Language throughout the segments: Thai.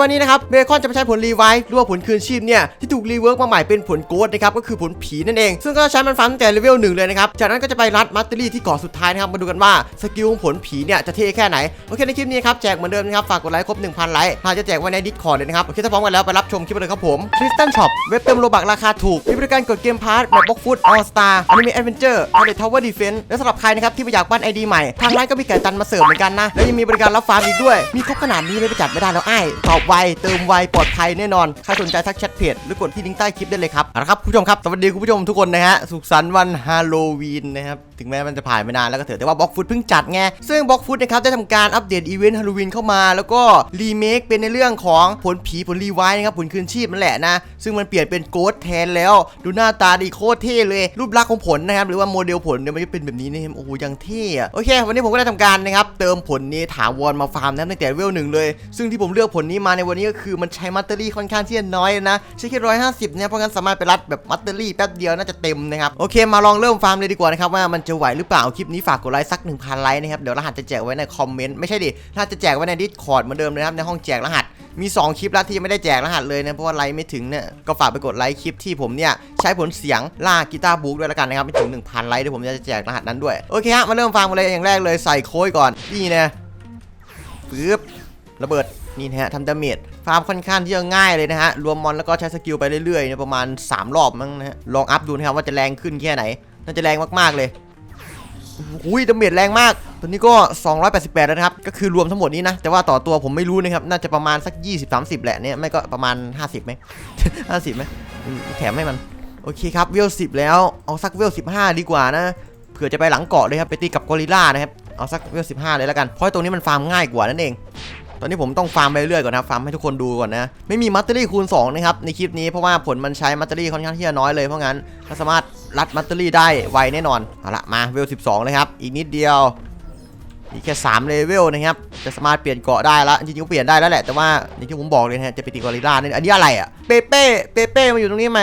วันนี้นะครับเบคอนจะไปใช้ผลรีไวท์หรือว่าผลคืนชีพเนี่ยที่ถูกรีเวิร์กมาใหม่เป็นผลโกดนะครับก็คือผลผีนั่นเอง ซึ่งก็ใช้มันฟันแต่เลเวลหนึ่งเลยนะครับจากนั้นก็จะไปรัดมัตเตอรี่ที่เกาะสุดท้ายนะครับมาดูกันว่าสกิลของผลผีเนี่ยจะเท่แค่ไหนโอเคในคลิปนี้ครับแจกเหมือนเดิมนะครับฝากกดไลค์ครบ1,000ไลค์หาจะแจกไว้ในดิสคอร์ดเลยนะครับโอเคถ้าพร้อมกันแล้วไปรับชมคลิปเลยครับผมคริสตันช็อปเว็บเติมโลบักราคาถูกมีบริการกดเกมพาร์ทแบบบล็อกฟุตออลสตาร์อนิเมะแอดเวนเจอร์พาเลททาวเวอร์ดีเฟนส์และสำหรับใครนะครับที่อยากปั้นไอดีใหม่ทางร้านก็มีไก่ตันมาเสิร์ฟเหมือนกันนะและยังมีบริการรับฟาร์มอีกด้วย มีครบขนาดนี้ไม่ไปจัดไม่ได้แล้วไอ้ายตอบไวเติมไวปลอดภัยแน่นอนใครสนใจทักแชทเพจหรือกดที่ลิงก์ใต้คลิปได้เลยครับเอาละครับคุณผู้ชมครับสวัสดีคุณผู้ชมทุกคนนะฮะสุขสันต์วันฮาโลวีนนะครับถึงแม้มันจะผ่านไปนานแล้วก็เถอะแต่ว่าบล็อกฟุตเพิ่งจัดไงซึ่งบล็อกฟุตนะครับได้ทำการอัปเดตอีเวนต์ฮาโลวีนเข้ามา แล้วก็รีเมคเป็นในเรื่องของผลผีผลรีไวท์นะครับผลคืนชีพนั่นแหละนะซึ่งมันเปลี่ยนเป็นโกดแทนแล้ว ดูหน้าตาดีโคตรเท่เลย รูปลักษณ์ของผลนะครับหรือว่าโมเดลผลเนี่ยมันจะเป็นแบบนี้นะโอ้โหยังเท่อะโอเค วันนี้ผมก็ได้ทำการนะครับเติมผลนี้ถาวรมาฟาร์มนะครับตั้งแต่เวลหนึ่งเลย ซึ่งที่ผมเลือกผลนี้มาในวันนี้ก็คือมันใช้มัตเตอรี่ค่อนข้างที่จะน้อยนะใช้แค่ร้อยห้าสิบเนี่ยเพราะงั้นสามารถไปรัดแบบมัตเตอรี่แป๊บเดียวน่าจะเต็มนะครับโอเคมาลองเริ่มฟาร์มเลยดีกว่านะครับว่ามันจะไหวหรือเปล่าคลิปนี้ฝากกดไลค์สัก 1,000 ไลค์นะครับเดี๋ยวรหัสจะแจกไว้ในคอมเมนต์ไม่ใช่ดิรหัสจะแจกไว้ในดิสคอร์ดเหมือนเดิมเลยนะครับในห้องแจกรหัสมี 2 คลิปแล้วที่ยังไม่ได้แจกรหัสเลยนะเพราะว่าไลค์ไม่ถึงเนี่ยก็ฝากไปกดไลค์คลิปที่ผมเนี่ยใช้ผลเสียงล่ากีตาร์บุ๊กด้วยแล้วกันนะครับไม่ถึง 1,000 ไลค์เดี๋ยวผมจะแจกรหัสนั้นด้วยโอเคฮะมาเริ่มฟังกันเลยอย่างแรกเลยใส่โค้ดก่อนนี่นะปึ๊บระเบิด นี่นะฮะทำดาเมจฟาร์มค่อนข้างที่จะง่ายเลยนะฮะ รวมมอนแล้วก็ใช้สกิลไปเรื่อยๆเนี่ยประมาณ 3 รอบมั้งนะฮะ ลองอัพดูนะครับว่าจะแรงขึ้นแค่ไหน น่าจะแรงมากๆเลยอุ้ยดาเมจแรงมาก ตัวนี้ก็ 288 แล้วนะครับ ก็คือรวมทั้งหมดนี้นะ แต่ว่าต่อตัวผมไม่รู้นะครับ น่าจะประมาณสัก 20-30 แหละเนี่ย ไม่ก็ประมาณ 50ไหม50ไหมอืมแถมให้มัน โอเคครับ เวล 10 แล้ว เอาสักเวล 15 ดีกว่านะ เผื่อจะไปหลังเกาะเลยครับ ไปตีกับกอริลล่านะครับ เอาสักเวล 15 เลยแล้วกัน เพราะตรงนี้มันฟาร์มง่ายกว่านั่นเอง ตอนนี้ผมต้องฟาร์มไปเรื่อยก่อนนะฟาร์มให้ทุกคนดูก่อนนะ ไม่มีมัตเตอรี่คูณ2นะครับในคลิปนี้เพราะว่าผลมันใช้มัตเตอรี่ค่อนข้างที่จะน้อยเลยเพราะงั้นเราสามารถรัดมัตเตอรี่ได้ไวแน่นอนเอาละมาเวล 12 เลยครับอีกนิดเดียวอีแค่3เลเวลนะครับจะสามารถเปลี่ยนเกาะได้แล้วจริงๆก็เปลี่ยนได้แล้วแหละแต่ว่าอย่างที่ผมบอกเลยนะฮะจะไปตีกอริลล่าเนี่ยอันนี้อะไรอะเปเป้เปเป้มาอยู่ตรงนี้ไหม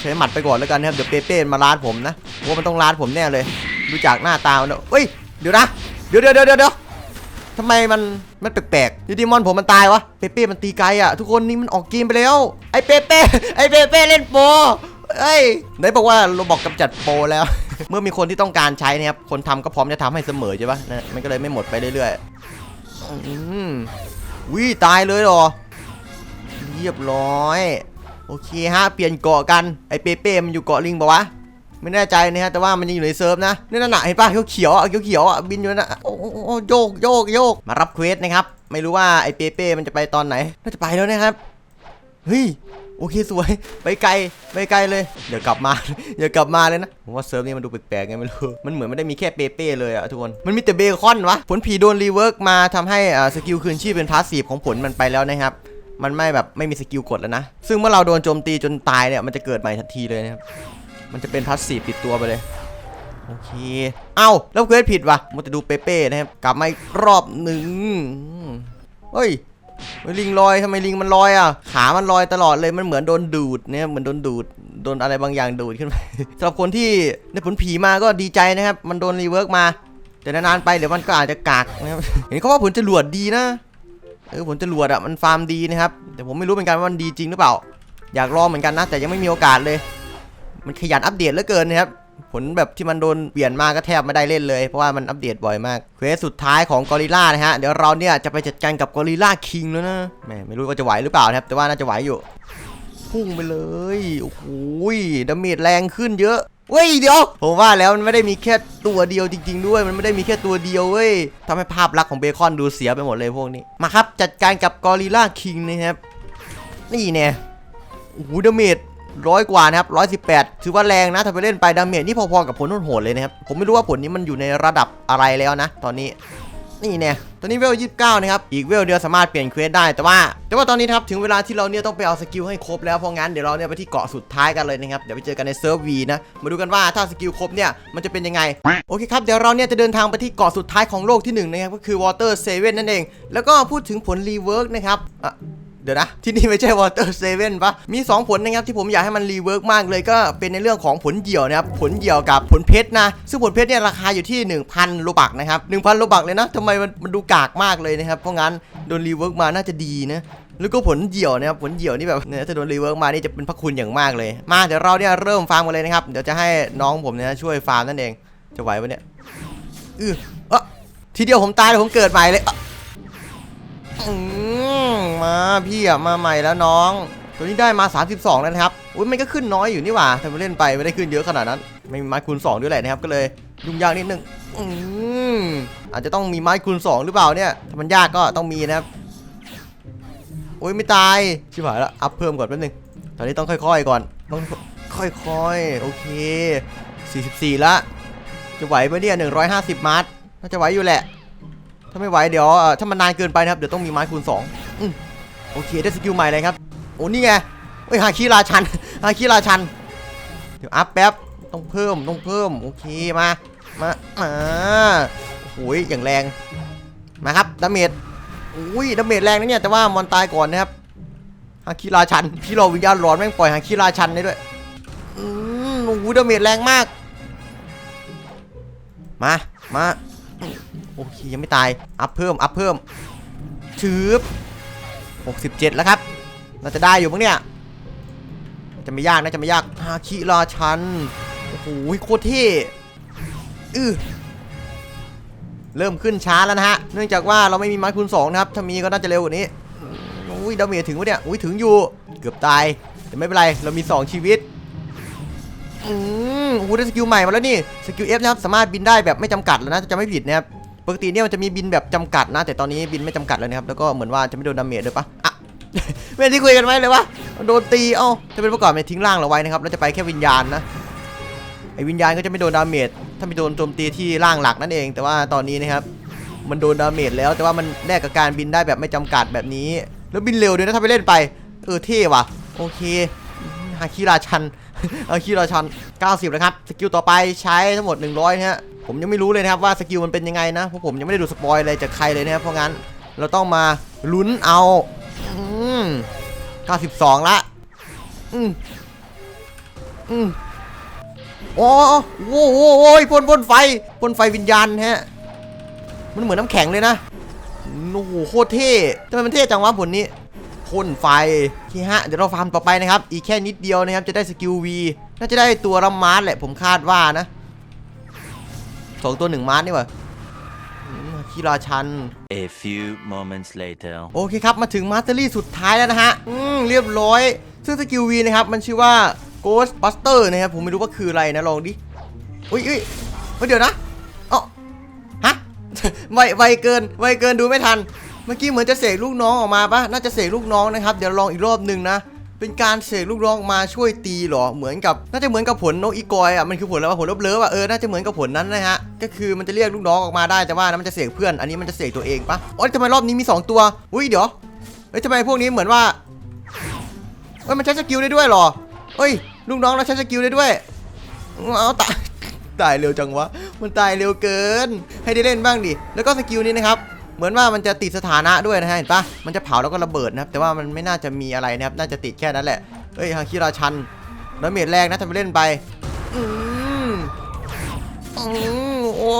ใช้หมัดไปก่อนแล้วกันนะครับเดี๋ยวเปเป้มาลาดผมนะว่ามันต้องลาดผมแน่เลยดูจากหน้าตามันเฮ้ยเดี๋ยวนะเดี๋ยวเดี๋ยวเดี๋ยวเดี๋ยว ทำไมมันมันแปลกๆยูดิมอนผมมันตายวะเปเป้มันตีไกลอะทุกคนนี่มันออกเกมไปแล้ว ไอ้เปเป้ไอ้เปเป้เล่นโปเอ้ยไหนบอกว่าเราบอกกำจัดโปแล้ว เมื่อมีคนที่ต้องการใช้นะครับคนทำก็พร้อมจะทำให้เสมอใช่ปะนะมันก็เลยไม่หมดไปเรื่อยๆอืมวิตายเลยหรอ เรียบร้อย โอเคฮะ เปลี่ยนเกาะกันไอ้เปเป้มันอยู่เกาะลิงปะวะ ไม่แน่ใจนะฮะแต่ว่ามันยังอยู่ในเซิร์ฟนะนี่นั่นน่ะเห็นป่ะเขียวๆอะเขียวๆอะบินอยู่น่ะโอ้โอ้โอ้โยกโยกโยกมารับเควสนะครับไม่รู้ว่าไอ้เปเป้มันจะไปตอนไหนน่าจะไปแล้วนะครับเฮ้ยโอเคสวยไปไกลไปไกลเลยเดี๋ยวกลับมาเดี๋ยวกลับมาเลยนะผมว่าเซิร์ฟนี้มันดูแปลกๆไงไม่รู้มันเหมือนไม่ได้มีแค่เปเป้เลยอะทุกคนมันมีแต่เบคอนวะผลผีโดนรีเวิร์กมาทำให้สกิลคืนชีพเป็นพาสซีฟของผลมันไปแล้วนะครับมันไม่แบบไม่มีสกิลกดแล้วนะ ซึ่งเมื่อเราโดนโจมตีจนตายเนี่ยมันจะเกิดใหม่ทันทีเลยนะครับ มันจะเป็นพาสซีติดตัวไปเลย โอเค เอ้าแล้วเควสผิดว่ะมันจะดูเป๊ะๆนะครับ กลับมาอีกรอบหนึ่งเฮ้ยเฮ้ยลิงลอยทำไมลิงมันลอยอะ ขามันลอยตลอดเลย มันเหมือนโดนดูดเนี่ยเหมือนโดนดูด โดนอะไรบางอย่างดูดขึ้นไปสำหรับคนที่ได้ผลผีมาก็ดีใจนะครับ มันโดนรีเวิร์กมา แต่นานๆไปเดี๋ยวมันก็อาจจะกากนะครับ เห็นเขาว่าผลจรวดดีนะ เออผลจรวดอะมันฟาร์มดีนะครับ แต่ผมไม่รู้เหมือนกันว่ามันดีจริงหรือเปล่า อยากลองเหมือนกันนะ แต่ยังไม่มีโอกาสเลย มันขยันอัปเดตเหลือเกินนะครับผลแบบที่มันโดนเปลี่ยนมาก็แทบไม่ได้เล่นเลย เพราะว่ามันอัปเดตบ่อยมากเควสสุดท้ายของกอริล่านะฮะ เดี๋ยวเราเนี่ยจะไปจัดการกับกอริล่าคิงแล้วนะแหมไม่รู้ว่าจะไหวหรือเปล่านะครับ แต่ว่าน่าจะไหวอยู่ พุ่งไปเลย โอ้โหดาเมจแรงขึ้นเยอะเว้ยเดี๋ยวผมว่าแล้วมันไม่ได้มีแค่ตัวเดียวจริง ๆ ด้วย มันไม่ได้มีแค่ตัวเดียวเว้ยทำให้ภาพลักษณ์ของเบคอนดูเสียไปหมดเลยพวกนี้มาครับจัดการกับกอริลล่าคิงนะครับนี่เนี่ยโอ้โหดาเมจ ร้อยกว่านะครับร้อยสิบแปดถือว่าแรงนะถ้าไปเล่นไปดาเมจนี่พอๆกับผลโหดเลยนะครับ ผมไม่รู้ว่าผลนี้มันอยู่ในระดับอะไรแล้วนะ ตอนนี้นี่เนี่ยตอนนี้เวลยี่สิบเก้านะครับ อีกเวลเดียวสามารถเปลี่ยนเควสได้ แต่ว่า แต่ว่าตอนนี้ครับถึงเวลาที่เราเนี่ยต้องไปเอาสกิลให้ครบแล้ว เพราะงั้นเดี๋ยวเราเนี่ยไปที่เกาะสุดท้ายกันเลยนะครับ เดี๋ยวไปเจอกันในเซิร์ฟวีนะ มาดูกันว่าถ้าสกิลครบเนี่ยมันจะเป็นยังไง โอเคครับ เดี๋ยวเราเนี่ยจะเดินทางไปที่เกาะสุดท้ายของโลกที่หนึ่งนะครับ ก็คือ Water 7นั่นเอง แล้วก็พูดถึงผลรีเวิร์กนะครับอะ เดี๋ยวนะ ที่นี่ไม่ใช่ Water Seven ปะมี 2 ผลนะครับที่ผมอยากให้มันรีเวิร์กมากเลยก็เป็นในเรื่องของผลเหี่ยวนะครับผลเหี่ยวกับผลเพชรนะ ซึ่งผลเพชรเนี่ยราคาอยู่ที่ 1,000โลบักนะครับ1,000โลบักเลยนะทำไมมันมันดูกากมากเลยนะครับเพราะงั้นโดนรีเวิร์กมาน่าจะดีนะแล้วก็ผลเหี่ยวนะครับผลเหี่ยวนี่แบบเนี่ยถ้าโดนรีเวิร์กมานี่จะเป็นพระคุณอย่างมากเลย มาเดี๋ยวเราเนี่ยเริ่มฟาร์มกันเลยนะครับเดี๋ยวจะให้น้องผมเนี่ยช่วยฟาร์มนั่นเองจะไหวปะเนี่ยอือเออทีเดียวผมตายเลยผมเกิดใหม่เลยอ้ออื มาพี่อะมาใหม่แล้วน้อง ตัวนี้ได้มา 32แล้วนะครับอุ้ยมันก็ขึ้นน้อยอยู่นี่หว่าแต่มาเล่นไปไม่ได้ขึ้นเยอะขนาดนั้น ไม่มีไม้คูณ2ด้วยแหละนะครับก็เลยยุ่งยากนิดนึงอืมอาจจะต้องมีไม้คูณ2หรือเปล่าเนี่ยถ้ามันยากก็ต้องมีนะครับโอ้ยไม่ตายชิบหายแล้วอัพเพิ่มก่อนแป๊บนึงตอนนี้ต้องค่อย ๆ ก่อนต้องค่อยๆโอเค 44ละจะไหวไหมเนี่ย150มาร์ทน่าจะไหวอยู่แหละ ถ้าไม่ไหวเดี๋ยวถ้ามันนานเกินไปนะครับเดี๋ยวต้องมีไม้คูณ2 อืมโอเคได้สกิลใหม่เลยครับ โอ้นี่ไงเฮ้ยฮาคิราชันฮาคิราชัน เดี๋ยวอัพแป๊บ ต้องเพิ่ม ต้องเพิ่ม โอเค มา มาอ่าโอ้ยอย่างแรง มาครับ ดาเมจอุ้ย ดาเมจแรงนะเนี่ย แต่ว่ามอนตายก่อนนะครับฮาคิราชัน พี่เราวิญญาณร้อนแม่งปล่อยฮาคิราชันได้ด้วย อืมโอ้โหดาเมจแรงมาก มา มา โอเค ยังไม่ตาย อัพเพิ่ม อัพเพิ่มชืบ 67 แล้วครับ เราจะได้อยู่มั้งเนี่ย จะไม่ยากนะจะไม่ยากฮาคิราชัน โอ้โหโคตรเท่อือเริ่มขึ้นช้าแล้วนะฮะ เนื่องจากว่าเราไม่มีไม้คูณ2นะครับ ถ้ามีก็น่าจะเร็วกว่านี้อุ้ยดาเมจถึงวะเนี่ย อุ้ยถึงอยู่ เกือบตาย แต่ไม่เป็นไร เรามี 2 ชีวิต อืมโอ้โหได้สกิลใหม่มาแล้วนี่ สกิล F นะครับ สามารถบินได้แบบไม่จำกัดแล้วนะจะไม่ผิดนะครับ ปกติเนี่ยมันจะมีบินแบบจำกัดนะ แต่ตอนนี้บินไม่จำกัดแล้วนะครับ แล้วก็เหมือนว่าจะไม่โดนดาเมจด้วยปะอะไม่ได้คุยกันไว้เลยวะโดนตี เอ้าจะเป็นเมื่อก่อนมันทิ้งร่างเราไว้นะครับ แล้วจะไปแค่วิญญาณนะ ไอ้วิญญาณก็จะไม่โดนดาเมจ ถ้าไม่โดนโจมตีที่ร่างหลักนั่นเอง แต่ว่าตอนนี้นะครับ มันโดนดาเมจแล้ว แต่ว่ามันแลกกับการบินได้แบบไม่จำกัดแบบนี้ แล้วบินเร็วด้วยนะถ้าไปเล่นไป เออเท่ว่ะ โอเค ฮาคิราชัน ฮาคิราชัน 90แล้วครับ สกิลต่อไปใช้ทั้งหมด 100นะฮะ ผมยังไม่รู้เลยนะครับว่าสกิลมันเป็นยังไงนะเพราะผมยังไม่ได้ดูสปอยอะไรจากใครเลยนะครับเพราะงั้นเราต้องมาลุ้นเอาอืม92 ละอืมอืมโอ้โหโอ้โหพ่นพ่นไฟพ่นไฟวิญญาณฮะ มันเหมือนน้ำแข็งเลยนะโอ้โหโคตรเท่ทำไมมันเท่จังวะผลนี้พ่นไฟโอเคฮะ เดี๋ยวเราฟาร์มต่อไปนะครับ อีกแค่นิดเดียวนะครับ จะได้สกิลวี น่าจะได้ตัวละมาร์สแหละ ผมคาดว่านะ สองตัวหนึ่งมาร์สนี่หว่าอืมคีราชัน A few moments later. โอเคครับ มาถึงมาสเตอรี่สุดท้ายแล้วนะฮะ อืม เรียบร้อย ซึ่งสกิลวีนะครับ มันชื่อว่า Ghost Buster นะครับ ผมไม่รู้ว่าคืออะไรนะ ลองดิ อุ้ยอุ้ยเฮ้ยเดี๋ยวนะเอ๋อฮะ ไว ไวเกิน ไวเกินดูไม่ทัน เมื่อกี้เหมือนจะเสกลูกน้องออกมาปะน่าจะเสกลูกน้องนะครับ เดี๋ยวลองอีกรอบหนึ่งนะ เป็นการเสกลูกน้องมาช่วยตีเหรอ เหมือนกับน่าจะเหมือนกับผลนกอีกอยอะมันคือผลอะไรวะผลลบเลิฟอะเออน่าจะเหมือนกับผลนั้นนะฮะก็คือมันจะเรียกลูกน้องออกมาได้แต่ว่านั้นมันจะเสกเพื่อนอันนี้มันจะเสกตัวเองปะอ๊ยทำไมรอบนี้มี 2 ตัวอุ้ยเดี๋ยวเฮ้ยทำไมพวกนี้เหมือนว่าเฮ้ยมันใช้สกิลได้ด้วยหรอเฮ้ยลูกน้องเราใช้สกิลได้ด้วยเอาตายตายเร็วจังวะมันตายเร็วเกิน ให้ได้เล่นบ้างดิแล้วก็สกิลนี้นะครับ เหมือนว่ามันจะติดสถานะด้วยนะฮะเห็นปะมันจะเผาแล้วก็ระเบิดนะครับ แต่ว่ามันไม่น่าจะมีอะไรนะครับ น่าจะติดแค่นั้นแหละเฮ้ยฮาคิราชันแล้วเมจแรกนะทำไปเล่นไป อืมอืมโอ้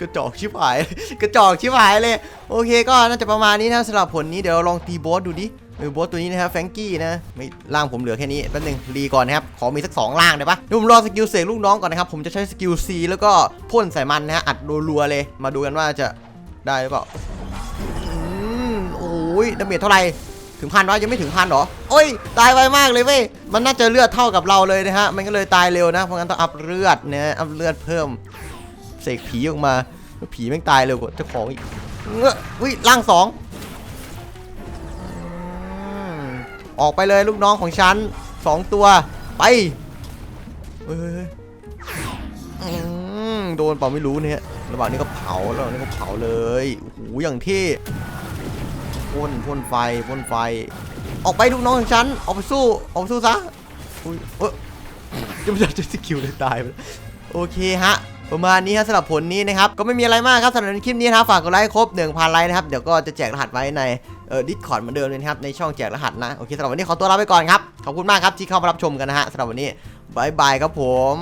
กระจอกชิบหาย กระจอกชิบหายเลย โอเคก็น่าจะประมาณนี้นะสำหรับผลนี้เดี๋ยวลองตีโบสดูดิเออโบสตัวนี้นะครับแฟงกี้นะไม่ร่างผมเหลือแค่นี้แป๊บนึงรีก่อนนะครับ ขอมีสักสองร่างได้ปะเดี๋ยวผมรอสกิลเสกลูกน้องก่อนนะครับ ผมจะใช้สกิล C แล้วก็พ่นใส่มันนะฮะอัดรัวๆเลย มาดูกันว่าจะ ได้หรือเปล่าอืมโอ้ยดาเมจเท่าไหร่ถึงพันวะยังไม่ถึงพันเหรอ โอ้ย ตายไวมากเลยเว้ย มันน่าจะเลือดเท่ากับเราเลยนะฮะ มันก็เลยตายเร็วนะ เพราะงั้นต้องอัพเลือดนะอัพเลือดเพิ่ม เสกผีออกมา ผีแม่งตายเร็วกว่าเจ้าของอีกเงอะวิร่างสอง ออกไปเลยลูกน้องของฉันสองตัว ไปเฮ้ยเฮ้ยเฮ้ยอืมโดนเปล่าไม่รู้เนี่ย ระหว่างนี้ก็เผาระหว่างนี้ก็เผาเลยโอ้โหอย่างที่พ่นพ่นไฟพ่นไฟ ออกไปลูกน้องของฉันออกไปสู้ออกไปสู้ซะอุ้ยเอยยังไม่ได้จะสกิลเลยตายไปโอเคฮะประมาณนี้ครับสำหรับผลนี้นะครับ ก็ไม่มีอะไรมากครับสำหรับคลิปนี้นะครับฝากกดไลค์ครบ 1,000 ไลค์นะครับ เดี๋ยวก็จะแจกรหัสไว้ในเอ่อดิสคอร์ดเหมือนเดิมเลยนะครับ ในช่องแจกรหัสนะ โอเคสำหรับวันนี้ขอตัวลาไปก่อนครับ ขอบคุณมากครับที่เข้ามารับชมกันนะฮะสำหรับวันนี้บายบายครับผม